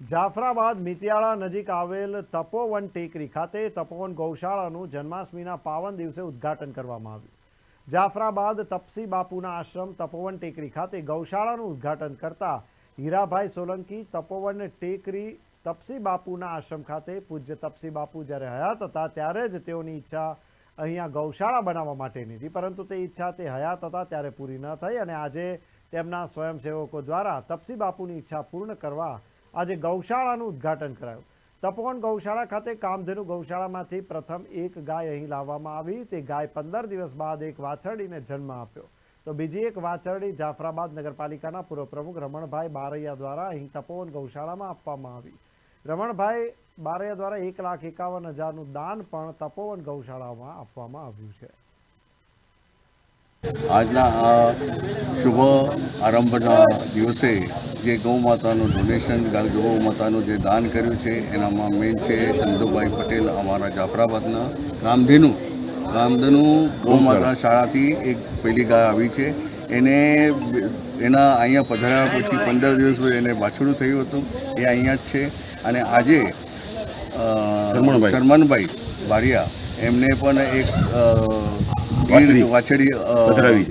જાફરાબાદ મિતિયાળા નજીક આવેલ તપોવન ટેકરી ખાતે તપોવન ગૌશાળાનું જન્માષ્ટમીના પાવન દિવસે ઉદ્ઘાટન કરવામાં આવ્યું. જાફરાબાદ તપસી બાપુના આશ્રમ તપોવન ટેકરી ખાતે ગૌશાળાનું ઉદ્ઘાટન કરતા હીરાભાઈ સોલંકી તપોવન ટેકરી તપસી બાપુના આશ્રમ ખાતે પૂજ્ય તપસી બાપુ જ્યારે હયાત હતા ત્યારે જ તેઓની ઈચ્છા અહીંયા ગૌશાળા બનાવવા માટેની હતી પરંતુ તે ઈચ્છા તે હયાત હતા ત્યારે પૂરી ન થઈ અને આજે તેમના સ્વયંસેવકો દ્વારા તપસી બાપુની ઈચ્છા પૂર્ણ કરવા આજે ગૌશાળાનું ઉદ્ઘાટન કરાયું. તપોવન ગૌશાળા ખાતે કામધેનુ ગૌશાળામાંથી પ્રથમ એક ગાય અહીં લાવવામાં આવી. તે ગાય પંદર દિવસ બાદ એક વાછરડીને જન્મ આપ્યો. તો બીજી એક વાછરડી જાફરાબાદ નગરપાલિકાના પૂર્વ પ્રમુખ રમણભાઈ બારૈયા દ્વારા અહીં તપોવન ગૌશાળામાં આપવામાં આવી. રમણભાઈ બારૈયા દ્વારા એક લાખ એકાવન હજારનું દાન પણ તપોવન ગૌશાળામાં આપવામાં આવ્યું છે. આજના શુભ આરંભના દિવસે જે ગૌ માતાનું ડોનેશન ગૌ માતાનું જે દાન કર્યું છે એનામાં મેઇન છે ચંદુભાઈ પટેલ અમારા જાફરાબાદના. કામધેનુ કામધેનુ ગૌ માતા શાળાથી એક પેલી ગાય આવી છે. એને એના અહીંયા પધરાયા પછી પંદર દિવસ પછી એને વાછડું થયું હતું. એ અહીંયા જ છે. અને આજે શરમણભાઈ. શરમણભાઈ બારિયા એમને પણ એક વાછડી.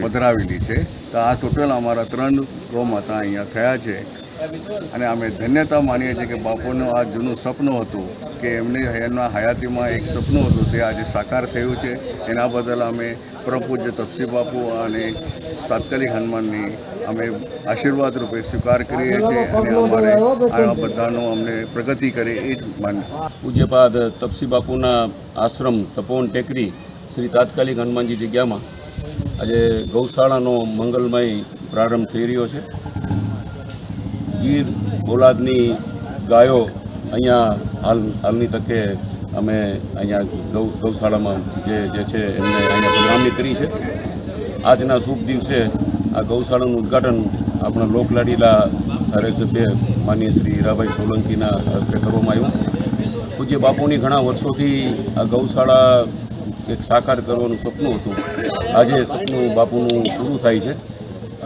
પધરાવેલી છે. તો આ ટોટલ અમારા ત્રણ ગૌ માતા અહીંયા થયા છે. અને અમે ધન્યતા માનીએ છીએ કે બાપુનું આ જૂનું સપનું હતું કે એમને એમના હયાતીમાં એક સપનું હતું તે આજે સાકાર થયું છે. એના બદલ અમે પરમ પૂજ્ય તપસી બાપુ અને તાત્કાલિક હનુમાનની અમે આશીર્વાદ રૂપે સ્વીકાર કરીએ છીએ અને અમારે આ બધાનો અમને પ્રગતિ કરે એ જ માન પૂજ્યપાદ તપસી બાપુના આશ્રમ તપોવન ટેકરી શ્રી તાત્કાલિક હનુમાનજી જગ્યામાં આજે ગૌશાળાનો મંગલમય પ્રારંભ થઈ રહ્યો છે. ગીર બોલાદની ગાયો અહીંયા હાલ, હાલની તકે અમે અહીંયા ગૌ, ગૌશાળામાં જે જે છે એમને અહીંયા પ્રોગ્રામની કરી છે. આજના શુભ દિવસે આ ગૌશાળાનું ઉદ્ઘાટન આપણા લોકલાડીલા ધારાસભ્ય માનીય શ્રી હીરાભાઈ સોલંકીના હસ્તે કરવામાં આવ્યું. પૂજ્ય બાપુની ઘણા વર્ષોથી આ ગૌશાળા એક સાકાર કરવાનું સપનું હતું. આજે સપનું બાપુનું પૂરું થાય છે.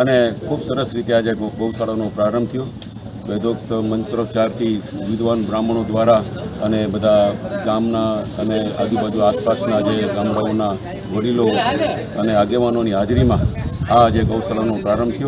અને ખૂબ સરસ રીતે આજે ગૌશાળાનો પ્રારંભ થયો. વેદોક્ત મંત્રોચ્ચારથી વિદ્વાન બ્રાહ્મણો દ્વારા અને બધા ગામના અને આજુબાજુ આસપાસના જે ગામડાઓના વડીલો અને આગેવાનોની હાજરીમાં આ આજે ગૌશાળાનો પ્રારંભ થયો.